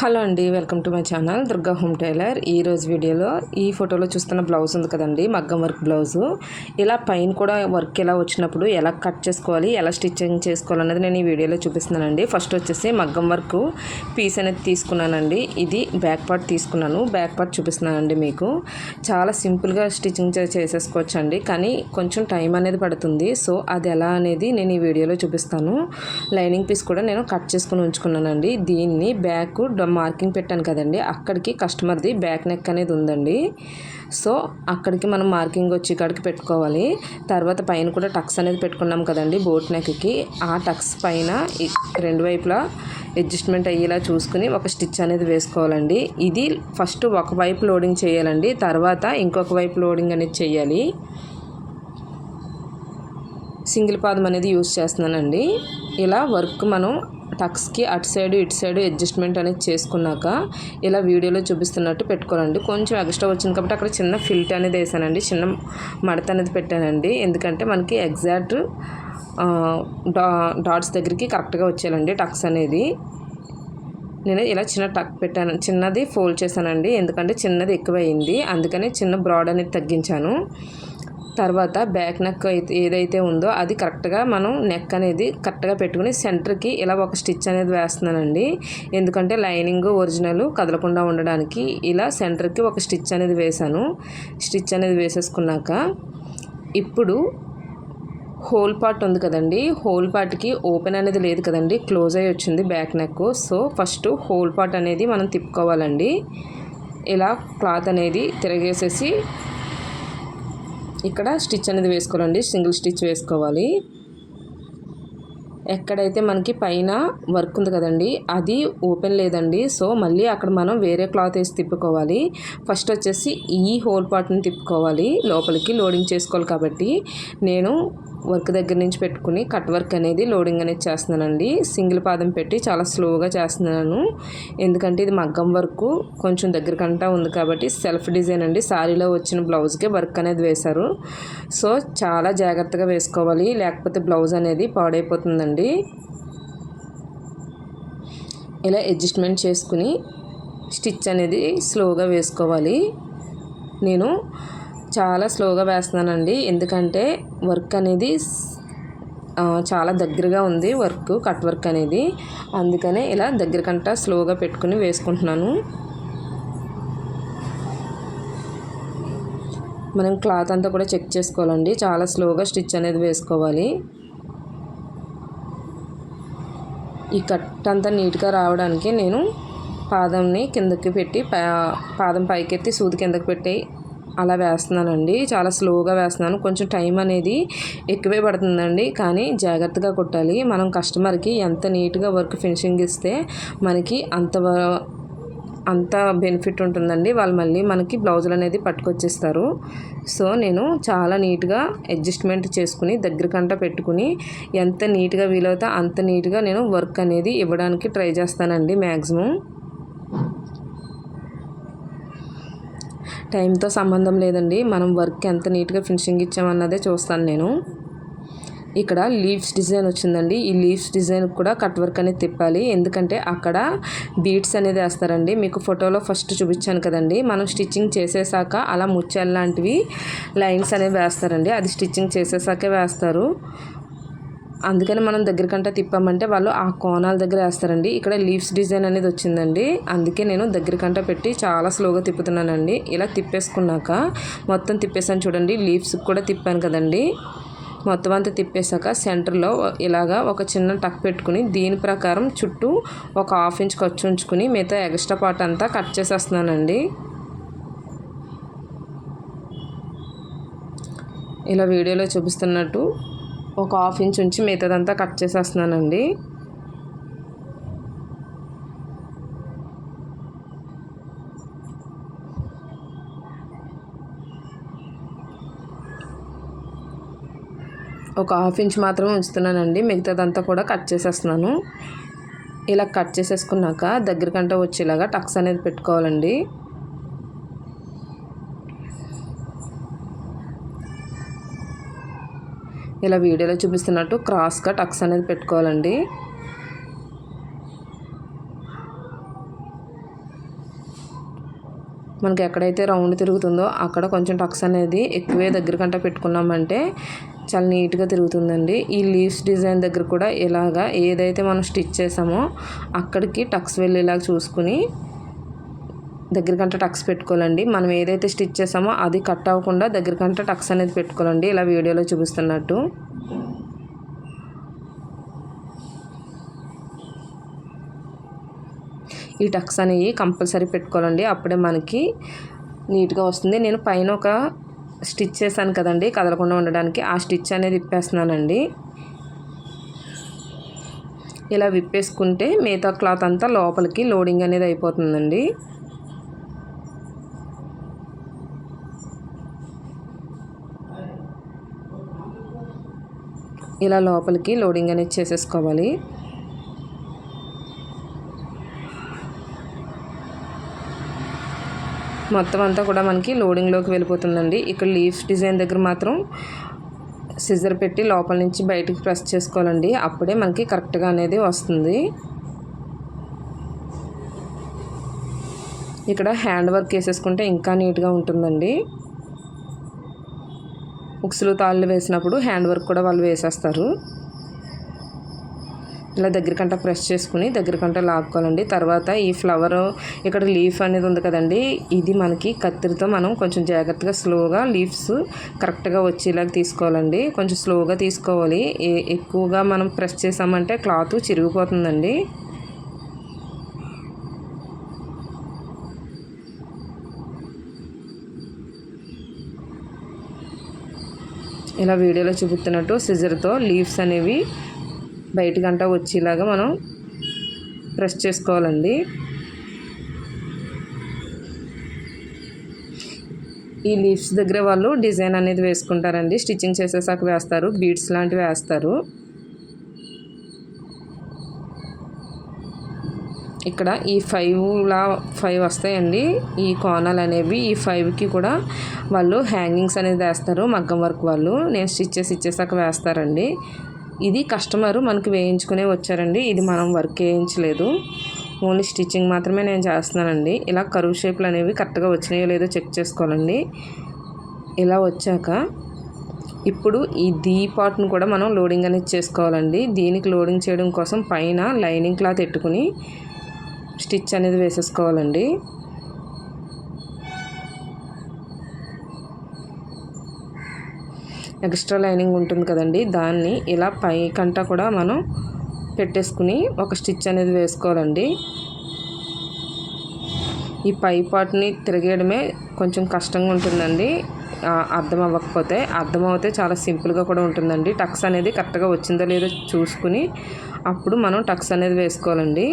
Hello అండి welcome to my channel Durga home tailor. ఈ రోజు వీడియోలో ఈ ఫోటోలో చూస్తున్న బ్లౌజ్ ఉంది కదండి మగ్గం వర్క్ బ్లౌజు. ఇలా పైన కూడా వర్క్ ఎలా వచ్చినప్పుడు ఎలా కట్ చేసుకోవాలి ఎలా స్టిచ్చింగ్ చేసుకోవాలి అనేది నేను ఈ వీడియోలో చూపిస్తున్నానండి. ఫస్ట్ వచ్చేసి మగ్గం వర్క్ పీస్ అనేది తీసుకున్నానండి. ఇది బ్యాక్ పార్ట్ తీసుకున్నాను. బ్యాక్ పార్ట్ చూపిస్తున్నానండి మీకు. చాలా సింపుల్గా స్టిచ్చింగ్ చేసేసుకోవచ్చు అండి కానీ కొంచెం టైం అనేది పడుతుంది. సో అది ఎలా అనేది నేను ఈ వీడియోలో చూపిస్తాను. లైనింగ్ పీస్ కూడా నేను కట్ చేసుకుని ఉంచుకున్నానండి. దీన్ని బ్యాక్ మార్కింగ్ పెట్టాను కదండి అక్కడికి కస్టమర్ది బ్యాక్ నెక్ అనేది ఉందండి. సో అక్కడికి మనం మార్కింగ్ వచ్చి ఇక్కడికి పెట్టుకోవాలి. తర్వాత పైన కూడా టక్స్ అనేది పెట్టుకున్నాం కదండి బోట్ నెక్కి. ఆ టక్స్ పైన రెండు వైపులా అడ్జస్ట్మెంట్ అయ్యేలా చూసుకుని ఒక స్టిచ్ అనేది వేసుకోవాలండి. ఇది ఫస్ట్ ఒక వైపు లోడింగ్ చేయాలండి తర్వాత ఇంకొక వైపు లోడింగ్ అనేది చేయాలి. సింగిల్ పాదం అనేది యూస్ చేస్తున్నానండి. ఇలా వర్క్ మనం టక్స్కి అటు సైడ్ ఇటు సైడ్ అడ్జస్ట్మెంట్ అనేది చేసుకున్నాక ఇలా వీడియోలో చూపిస్తున్నట్టు పెట్టుకోవాలండి కొంచెం ఎక్స్ట్రా వచ్చింది కాబట్టి అక్కడ చిన్న ఫిల్ట్ అనేది వేసానండి. చిన్న మడత అనేది పెట్టానండి. ఎందుకంటే మనకి ఎగ్జాక్ట్ డా డాట్స్ దగ్గరికి కరెక్ట్గా వచ్చేయాలండి టక్స్ అనేది. నేను ఇలా చిన్న టక్ పెట్టాను. చిన్నది ఫోల్డ్ చేశానండి. ఎందుకంటే చిన్నది ఎక్కువ అయింది అందుకనే చిన్న బ్రాడ్ అనేది తగ్గించాను. తర్వాత బ్యాక్ నెక్ అయితే ఏదైతే ఉందో అది కరెక్ట్గా మనం నెక్ అనేది కరెక్ట్గా పెట్టుకుని సెంటర్కి ఇలా ఒక స్టిచ్ అనేది వేస్తున్నానండి. ఎందుకంటే లైనింగ్ ఒరిజినల్ కదలకుండా ఉండడానికి ఇలా సెంటర్కి ఒక స్టిచ్ అనేది వేశాను. స్టిచ్ అనేది వేసేసుకున్నాక ఇప్పుడు హోల్ పార్ట్ ఉంది కదండి. హోల్ పార్ట్కి ఓపెన్ అనేది లేదు కదండి. క్లోజ్ అయ్యి వచ్చింది back neck. So first hole part అనేది మనం తిప్పుకోవాలండి. ఇలా క్లాత్ అనేది తిరగేసేసి ఇక్కడ స్టిచ్ అనేది వేసుకోవాలండి. సింగిల్ స్టిచ్ వేసుకోవాలి. ఎక్కడైతే మనకి పైన వర్క్ ఉంది కదండి అది ఓపెన్ లేదండి. సో మళ్ళీ అక్కడ మనం వేరే క్లాత్ వేసి తిప్పుకోవాలి. ఫస్ట్ వచ్చేసి ఈ హోల్ పార్ట్ని తిప్పుకోవాలి. లోపలికి లోడింగ్ చేసుకోవాలి కాబట్టి నేను వర్క్ దగ్గర నుంచి పెట్టుకుని కట్ వర్క్ అనేది లోడింగ్ అనేది చేస్తున్నానండి. సింగిల్ పాదం పెట్టి చాలా స్లోగా చేస్తున్నాను. ఎందుకంటే ఇది మగ్గం వర్క్ కొంచెం దగ్గర కంటా ఉంది కాబట్టి సెల్ఫ్ డిజైన్ అండి. శారీలో వచ్చిన బ్లౌజ్కే వర్క్ అనేది వేశారు. సో చాలా జాగ్రత్తగా వేసుకోవాలి. లేకపోతే బ్లౌజ్ అనేది పాడైపోతుందండి. ఇలా అడ్జస్ట్మెంట్ చేసుకుని స్టిచ్ అనేది స్లోగా వేసుకోవాలి. నేను చాలా స్లోగా వేస్తున్నానండి. ఎందుకంటే వర్క్ అనేది చాలా దగ్గరగా ఉంది. వర్క్ కట్ వర్క్ అనేది. అందుకనే ఇలా దగ్గరకంట స్లోగా పెట్టుకుని వేసుకుంటున్నాను. మనం క్లాత్ అంతా కూడా చెక్ చేసుకోవాలండి. చాలా స్లోగా స్టిచ్ అనేది వేసుకోవాలి. ఈ కట్ అంతా నీట్గా రావడానికి నేను పాదంని కిందకి పెట్టి పాదం పైకెత్తి సూది కిందకి పెట్టి అలా వేస్తున్నానండి. చాలా స్లోగా వేస్తున్నాను. కొంచెం టైం అనేది ఎక్కువే పడుతుందండి. కానీ జాగ్రత్తగా కొట్టాలి. మనం కస్టమర్కి ఎంత నీట్గా వర్క్ ఫినిషింగ్ ఇస్తే మనకి అంత అంత బెనిఫిట్ ఉంటుందండి. వాళ్ళు మళ్ళీ మనకి బ్లౌజులు అనేది పట్టుకొచ్చేస్తారు. సో నేను చాలా నీట్గా అడ్జస్ట్మెంట్ చేసుకుని దగ్గరకంట పెట్టుకుని ఎంత నీట్గా వీలవుతా అంత నీట్గా నేను వర్క్ అనేది ఇవ్వడానికి ట్రై చేస్తానండి మ్యాక్సిమం టైంతో సంబంధం లేదండి. మనం వర్క్ ఎంత నీట్గా ఫినిషింగ్ ఇచ్చామన్నదే చూస్తాను నేను. ఇక్కడ లీవ్స్ డిజైన్ వచ్చిందండి. ఈ లీవ్స్ డిజైన్ కూడా కట్ వర్క్ అనేది తిప్పాలి. ఎందుకంటే అక్కడ బీట్స్ అనేది వేస్తారండి. మీకు ఫోటోలో ఫస్ట్ చూపించాను కదండి. మనం స్టిచ్చింగ్ చేసేసాక అలా ముత్యాలు లాంటివి లైన్స్ అనేవి వేస్తారండి. అది స్టిచ్చింగ్ చేసేసాకే వేస్తారు. అందుకని మనం దగ్గరకంటే తిప్పామంటే వాళ్ళు ఆ కోణాల దగ్గర వేస్తారండి. ఇక్కడ లీవ్స్ డిజైన్ అనేది వచ్చిందండి. అందుకే నేను దగ్గరకంట పెట్టి చాలా స్లోగా తిప్పుతున్నానండి. ఇలా తిప్పేసుకున్నాక మొత్తం తిప్పేసాను చూడండి. లీవ్స్ కూడా తిప్పాను కదండి. మొత్తం అంతా తిప్పేశాక సెంటర్లో ఇలాగా ఒక చిన్న టక్ పెట్టుకుని దీని ప్రకారం చుట్టూ ఒక హాఫ్ ఇంచ్ ఖర్చు ఉంచుకుని మిగతా ఎక్స్ట్రా పార్ట్ అంతా కట్ చేసేస్తున్నానండి. ఇలా వీడియోలో చూపిస్తున్నట్టు ఒక హాఫ్ ఇంచ్ ఉంచి మిగతాదంతా కట్ చేసేస్తున్నానండి. ఒక హాఫ్ ఇంచ్ మాత్రమే ఉంచుతున్నానండి. మిగతాదంతా కూడా కట్ చేసేస్తున్నాను. ఇలా కట్ చేసేసుకున్నాక దగ్గరకంటే వచ్చేలాగా టక్స్ అనేది పెట్టుకోవాలండి. ఇలా వీడియోలో చూపిస్తున్నట్టు క్రాస్గా టక్స్ అనేది పెట్టుకోవాలండి. మనకి ఎక్కడైతే రౌండ్ తిరుగుతుందో అక్కడ కొంచెం టక్స్ అనేది ఎక్కువే దగ్గర కంట పెట్టుకున్నామంటే చాలా నీట్గా తిరుగుతుందండి. ఈ లీవ్స్ డిజైన్ దగ్గర కూడా ఇలాగా ఏదైతే మనం స్టిచ్ చేసామో అక్కడికి టక్స్ వెళ్ళేలాగా చూసుకుని దగ్గరకంట టక్స్ పెట్టుకోవాలండి. మనం ఏదైతే స్టిచ్ చేసామో అది కట్ అవ్వకుండా దగ్గరకంట టక్స్ అనేది పెట్టుకోవాలండి. ఇలా వీడియోలో చూపిస్తున్నట్టు. ఈ టక్స్ అనేవి కంపల్సరీ పెట్టుకోవాలండి. అప్పుడే మనకి నీట్గా వస్తుంది. నేను పైన ఒక స్టిచ్ చేశాను కదండి. కదలకుండా ఉండడానికి ఆ స్టిచ్ అనేది ఇప్పేస్తున్నానండి ఇలా విప్పేసుకుంటే మిగతా క్లాత్ అంతా లోపలికి లోడింగ్ అనేది అయిపోతుందండి. ఇలా లోపలికి లోడింగ్ అనేది చేసేసుకోవాలి. మొత్తం అంతా కూడా మనకి లోడింగ్లోకి వెళ్ళిపోతుందండి. ఇక్కడ లీఫ్ డిజైన్ దగ్గర మాత్రం సిజర్ పెట్టి లోపల నుంచి బయటికి ప్రెస్ చేసుకోవాలండి. అప్పుడే మనకి కరెక్ట్గా అనేది వస్తుంది. ఇక్కడ హ్యాండ్ వర్క్ వేసేసుకుంటే ఇంకా నీట్గా ఉంటుందండి. ఉక్సులు తాళ్ళు వేసినప్పుడు హ్యాండ్ వర్క్ కూడా వాళ్ళు వేసేస్తారు. ఇలా దగ్గరకంట ప్రెస్ చేసుకుని దగ్గరకంట లాక్కోవాలండి. తర్వాత ఈ ఫ్లవర్ ఇక్కడ లీఫ్ అనేది ఉంది కదండి ఇది మనకి కత్తిరితో మనం కొంచెం జాగ్రత్తగా స్లోగా లీవ్స్ కరెక్ట్గా వచ్చేలాగా తీసుకోవాలండి. కొంచెం స్లోగా తీసుకోవాలి. ఎక్కువగా మనం ప్రెస్ చేసామంటే క్లాత్ చిరిగిపోతుందండి. ఇలా వీడియోలో చూపుతున్నట్టు సిజర్తో లీవ్స్ అనేవి బయటకంట వచ్చేలాగా మనం ప్రెస్ చేసుకోవాలండి. ఈ లీవ్స్ దగ్గర వాళ్ళు డిజైన్ అనేది వేసుకుంటారండి. స్టిచ్చింగ్ చేసేసాక వేస్తారు. బీడ్స్ లాంటివి వేస్తారు. ఇక్కడ ఈ ఫైవ్లా ఫైవ్ వస్తాయండి. ఈ కోనాలు అనేవి ఈ ఫైవ్కి కూడా వాళ్ళు హ్యాంగింగ్స్ అనేది వేస్తారు మగ్గం వర్క్ వాళ్ళు. నేను స్టిచ్ చేసి ఇచ్చేసాక వేస్తారండి. ఇది కస్టమరు మనకి వేయించుకునే వచ్చారండి. ఇది మనం వర్క్ వేయించలేదు. ఓన్లీ స్టిచ్చింగ్ మాత్రమే నేను చేస్తున్నానండి. ఇలా కరువు షేప్లు అనేవి కరెక్ట్గా వచ్చినాయో లేదో చెక్ చేసుకోవాలండి. ఇలా వచ్చాక ఇప్పుడు ఈ దీ పార్ట్ను కూడా మనం లోడింగ్ అనేది చేసుకోవాలండి. దీనికి లోడింగ్ చేయడం కోసం పైన లైనింగ్ క్లాత్ పెట్టుకుని స్టిచ్ అనేది వేసేసుకోవాలండి. ఎక్స్ట్రా లైనింగ్ ఉంటుంది కదండి దాన్ని ఇలా పైకంటా కూడా మనం పెట్టేసుకుని ఒక స్టిచ్ అనేది వేసుకోవాలండి. ఈ పై పార్ట్ని తిరిగేయడమే కొంచెం కష్టంగా ఉంటుందండి. అర్థం అవ్వకపోతే అర్థమవుతే చాలా సింపుల్గా కూడా ఉంటుందండి. టక్స్ అనేది కరెక్ట్గా వచ్చిందో లేదో చూసుకుని అప్పుడు మనం టక్స్ అనేది వేసుకోవాలండి.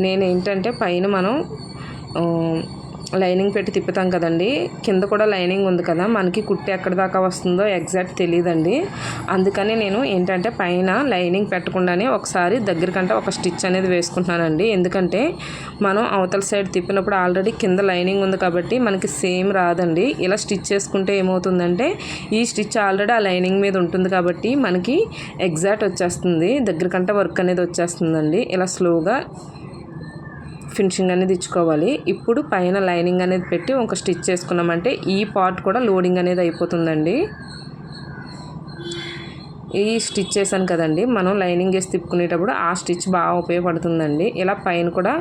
నేను ఏంటంటే పైన మనం లైనింగ్ పెట్టి తిప్పుతాం కదండి. కింద కూడా లైనింగ్ ఉంది కదా. మనకి కుట్టి ఎక్కడి దాకా వస్తుందో ఎగ్జాక్ట్ తెలియదండి అందుకని నేను ఏంటంటే పైన లైనింగ్ పెట్టకుండానే ఒకసారి దగ్గరకంటే ఒక స్టిచ్ అనేది వేసుకుంటున్నానండి. ఎందుకంటే మనం అవతల సైడ్ తిప్పినప్పుడు ఆల్రెడీ కింద లైనింగ్ ఉంది కాబట్టి మనకి సేమ్ రాదండి. ఇలా స్టిచ్ చేసుకుంటే ఏమవుతుందంటే ఈ స్టిచ్ ఆల్రెడీ ఆ లైనింగ్ మీద ఉంటుంది కాబట్టి మనకి ఎగ్జాక్ట్ వచ్చేస్తుంది. దగ్గరకంటే వర్క్ అనేది వచ్చేస్తుందండి. ఇలా స్లోగా ఫినిషింగ్ అనేది ఇచ్చుకోవాలి. ఇప్పుడు పైన లైనింగ్ అనేది పెట్టి ఒక స్టిచ్ చేసుకున్నామంటే ఈ పార్ట్ కూడా లోడింగ్ అనేది అయిపోతుందండి. ఈ స్టిచ్ చేశాను కదండి. మనం లైనింగ్ వేసి తిప్పుకునేటప్పుడు ఆ స్టిచ్ బాగా ఉపయోగపడుతుందండి. ఇలా పైన కూడా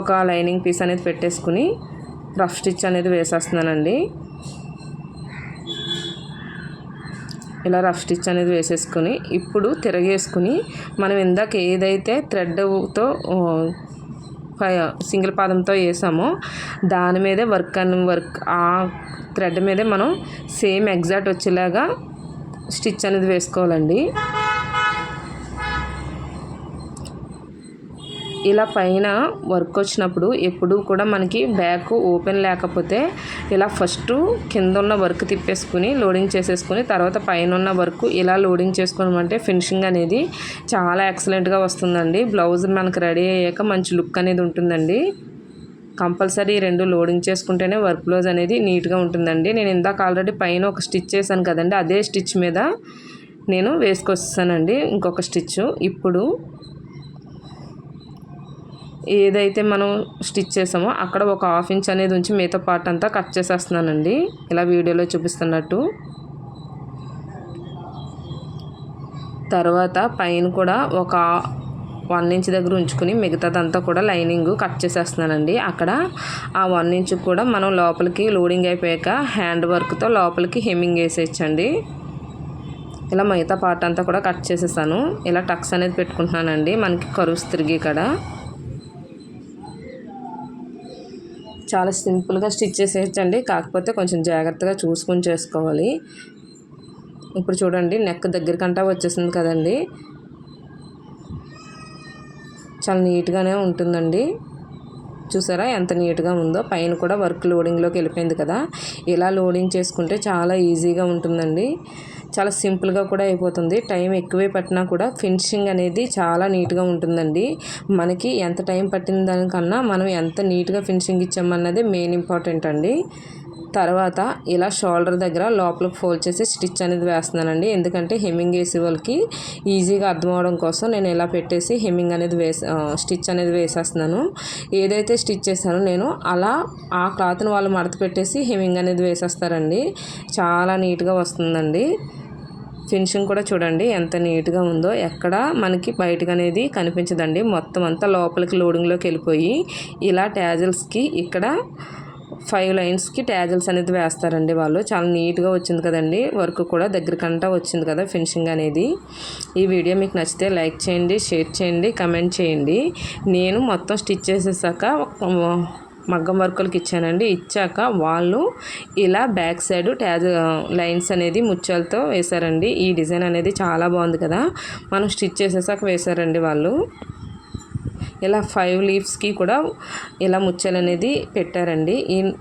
ఒక లైనింగ్ పీస్ అనేది పెట్టేసుకుని రఫ్ స్టిచ్ అనేది వేసేస్తున్నానండి. ఇలా రఫ్ స్టిచ్ అనేది వేసేసుకొని ఇప్పుడు తిరగేసుకుని మనం ఇందాక ఏదైతే థ్రెడ్తో సింగిల్ పాదంతో వేసామో. దాని మీదే వర్క్ అని వర్క్ ఆ థ్రెడ్ మీదే మనం సేమ్ ఎగ్జాక్ట్ వచ్చేలాగా స్టిచ్ అనేది వేసుకోవాలండి. ఇలా పైన వర్క్ వచ్చినప్పుడు ఎప్పుడూ కూడా మనకి బ్యాక్ ఓపెన్ లేకపోతే ఇలా ఫస్ట్ కింద ఉన్న వర్క్ తిప్పేసుకుని లోడింగ్ చేసేసుకుని తర్వాత పైన ఉన్న వర్క్ ఇలా లోడింగ్ చేసుకోమంటే ఫినిషింగ్ అనేది చాలా ఎక్సలెంట్గా వస్తుందండి. బ్లౌజ్ మనకు రెడీ అయ్యాక మంచి లుక్ అనేది ఉంటుందండి. కంపల్సరీ రెండు లోడింగ్ చేసుకుంటేనే వర్క్ బ్లౌజ్ అనేది నీట్గా ఉంటుందండి. నేను ఇందాక ఆల్రెడీ పైన ఒక స్టిచ్ చేశాను కదండి అదే స్టిచ్ మీద నేను వేసుకొస్తానండి ఇంకొక స్టిచ్ ఇప్పుడు ఏదైతే మనం స్టిచ్ చేసామో అక్కడ ఒక హాఫ్ ఇంచ్ అనేది ఉంచి మిగతా పార్ట్ అంతా కట్ చేసేస్తున్నానండి. ఇలా వీడియోలో చూపిస్తున్నట్టు. తర్వాత పైన కూడా ఒక వన్ ఇంచ్ దగ్గర ఉంచుకుని మిగతాదంతా కూడా లైనింగ్ కట్ చేసేస్తున్నానండి. అక్కడ ఆ వన్ ఇంచ్ కూడా మనం లోపలికి లోడింగ్ అయిపోయాక హ్యాండ్ వర్క్తో లోపలికి హెమ్మింగ్ వేసేయచ్చండి. ఇలా మిగతా పార్ట్ అంతా కూడా కట్ చేసేసాను. ఇలా టక్స్ అనేది పెట్టుకుంటున్నానండి. మనకి కరుస్ తిరిగి ఇక్కడ చాలా సింపుల్గా స్టిచ్ చేసేయచ్చండి. కాకపోతే కొంచెం జాగ్రత్తగా చూసుకొని చేసుకోవాలి. ఇప్పుడు చూడండి నెక్ దగ్గరకంటా వచ్చేసింది కదండి. చాలా నీట్గానే ఉంటుందండి. చూసారా ఎంత నీట్గా ఉందో? పైన కూడా వర్క్ లోడింగ్లోకి వెళ్ళిపోయింది కదా. ఇలా లోడింగ్ చేసుకుంటే చాలా ఈజీగా ఉంటుందండి. చాలా సింపుల్గా కూడా అయిపోతుంది. టైం ఎక్కువే పట్టినా కూడా ఫినిషింగ్ అనేది చాలా నీట్గా ఉంటుందండి. మనకి ఎంత టైం పట్టిన దానికన్నా మనం ఎంత నీట్గా ఫినిషింగ్ ఇచ్చామన్నది మెయిన్ ఇంపార్టెంట్ అండి. తర్వాత ఇలా షోల్డర్ దగ్గర లోపలికి ఫోల్డ్ చేసి స్టిచ్ అనేది వేస్తున్నానండి. ఎందుకంటే హెమ్మింగ్ వేసే వాళ్ళకి ఈజీగా అర్థం అవడం కోసం నేను ఇలా పెట్టేసి హెమ్మింగ్ అనేది వేసి స్టిచ్ అనేది వేసేస్తున్నాను. ఏదైతే స్టిచ్ చేశానో నేను అలా ఆ క్లాత్ని వాళ్ళు మడత పెట్టేసి హెమ్మింగ్ అనేది వేసేస్తారండి. చాలా నీట్గా వస్తుందండి. ఫినిషింగ్ కూడా చూడండి ఎంత నీట్గా ఉందో. ఎక్కడ మనకి బయటకు అనేది కనిపించదండి. మొత్తం అంతా లోపలికి లోడింగ్లోకి వెళ్ళిపోయి ఇలా ట్యాజల్స్కి ఇక్కడ ఫైవ్ లైన్స్కి ట్యాజల్స్ అనేది వేస్తారండి వాళ్ళు. చాలా నీట్గా వచ్చింది కదండి. వర్క్ కూడా దగ్గరకంటా వచ్చింది కదా ఫినిషింగ్ అనేది. ఈ వీడియో మీకు నచ్చితే లైక్ చేయండి షేర్ చేయండి కమెంట్ చేయండి. నేను మొత్తం స్టిచ్ చేసేసాక మగ్గం వర్కులకి ఇచ్చానండి. ఇచ్చాక వాళ్ళు ఇలా బ్యాక్ సైడ్ ట్యాజ్ లైన్స్ అనేది ముత్యాలతో వేశారండి. ఈ డిజైన్ అనేది చాలా బాగుంది కదా. మనం స్టిచ్ చేసేసాక వేశారండి వాళ్ళు. ఇలా ఫైవ్ లీవ్స్కి కూడా ఇలా ముచ్చలు అనేది పెట్టారండి. ఈ